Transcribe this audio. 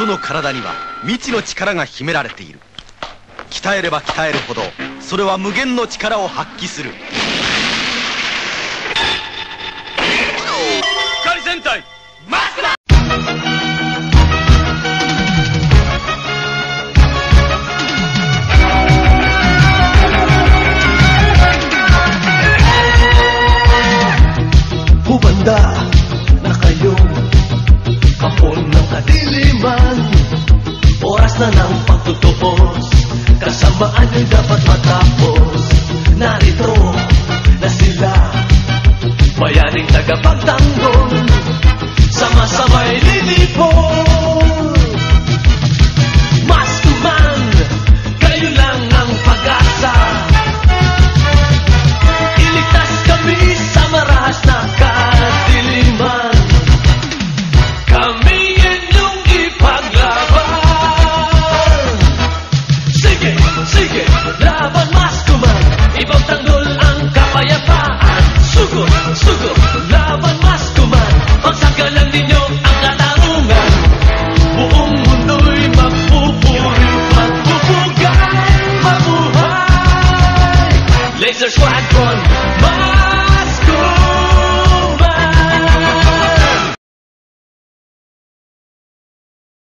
人の体には未知の力が秘められている。鍛えれば鍛えるほどそれは無限の力を発揮する。光戦隊マスクだ！Hubanda na kayong kapon ng kadiliman na ng pagtutuos Kasamaan ay dapat matapos. Narito na sila. Bayaning tagapagtanggol. Sama-samay Sige, laban mas kuman Ibang tanggol ang kapayapaan Sugod, sugod, laban mas kuman Pagsagalan ninyo ang katarungan Buong mundo'y magpupuri Magbubugay, mabuhay Laser Squadron,